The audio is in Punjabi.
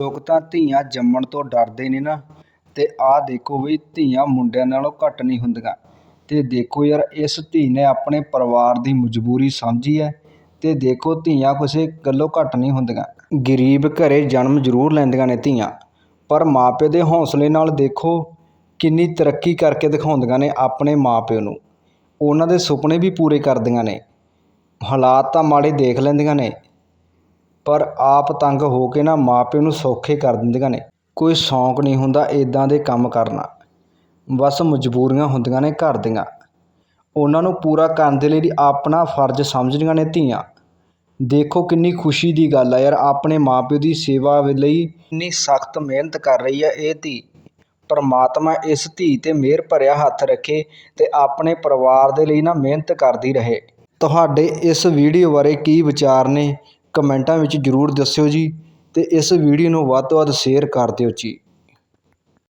ਲੋਕ ਤਾਂ ਧੀਆਂ ਜੰਮਣ ਤੋਂ ਡਰਦੇ ਨੇ ਨਾ, ਤੇ ਆਹ ਦੇਖੋ ਵੀ ਧੀਆਂ ਮੁੰਡਿਆਂ ਨਾਲੋਂ ਘੱਟ ਨਹੀਂ ਹੁੰਦੀਆਂ। ਤੇ ਦੇਖੋ ਯਾਰ, ਇਸ ਧੀ ਨੇ ਆਪਣੇ ਪਰਿਵਾਰ ਦੀ ਮਜਬੂਰੀ ਸਮਝੀ ਹੈ, ਤੇ ਦੇਖੋ ਧੀਆਂ ਕਿਸੇ ਗੱਲੋਂ ਘੱਟ ਨਹੀਂ ਹੁੰਦੀਆਂ। ਗਰੀਬ ਘਰੇ ਜਨਮ ਜ਼ਰੂਰ ਲੈਂਦੀਆਂ ਨੇ ਧੀਆਂ, ਪਰ ਮਾਪੇ ਦੇ ਹੌਸਲੇ ਨਾਲ ਦੇਖੋ ਕਿੰਨੀ ਤਰੱਕੀ ਕਰਕੇ ਦਿਖਾਉਂਦੀਆਂ ਨੇ ਆਪਣੇ ਮਾਪਿਓ ਨੂੰ। ਉਹਨਾਂ ਦੇ ਸੁਪਨੇ ਵੀ ਪੂਰੇ ਕਰਦੀਆਂ ਨੇ। ਹਾਲਾਤ ਤਾਂ ਮਾੜੇ ਦੇਖ ਲੈਂਦੀਆਂ ਨੇ। ਪਰ ਆਪ ਤੰਗ ਹੋ ਕੇ ਨਾ ਮਾਂ ਪਿਓ ਨੂੰ ਸੌਖੇ ਕਰ ਦਿੰਦੀਆਂ ਨੇ। ਕੋਈ ਸ਼ੌਂਕ ਨਹੀਂ ਹੁੰਦਾ ਇਦਾਂ ਦੇ ਕੰਮ ਕਰਨਾ ਬਸ ਮਜਬੂਰੀਆਂ ਹੁੰਦੀਆਂ ਨੇ ਘਰ ਦੀਆਂ। ਉਹਨਾਂ ਨੂੰ ਪੂਰਾ ਕਰਨ ਦੇ ਲਈ ਆਪਣਾ ਫਰਜ਼ ਸਮਝਦੀਆਂ ਨੇ ਧੀਆਂ। ਦੇਖੋ ਕਿੰਨੀ ਖੁਸ਼ੀ ਦੀ ਗੱਲ ਹੈ ਯਾਰ, ਆਪਣੇ ਮਾਪਿਓ ਦੀ ਸੇਵਾ ਲਈ ਇੰਨੀ ਸਖਤ ਮਿਹਨਤ ਕਰ ਰਹੀ ਹੈ ਇਹ ਧੀ। ਪਰਮਾਤਮਾ ਇਸ ਧੀ ਤੇ ਮਿਹਰ ਭਰਿਆ ਹੱਥ ਰੱਖੇ ਤੇ ਆਪਣੇ ਪਰਿਵਾਰ ਦੇ ਲਈ ਨਾ ਮਿਹਨਤ ਕਰਦੀ ਰਹੇ। ਤੁਹਾਡੇ ਇਸ ਵੀਡੀਓ ਬਾਰੇ ਕੀ ਵਿਚਾਰ ਨੇ? ਕਮੈਂਟਾਂ ਵਿੱਚ ਜਰੂਰ ਦੱਸਿਓ ਜੀ ਅਤੇ ਇਸ ਵੀਡੀਓ ਨੂੰ ਵੱਧ ਤੋਂ ਵੱਧ ਸ਼ੇਅਰ ਕਰ ਦਿਓ ਜੀ।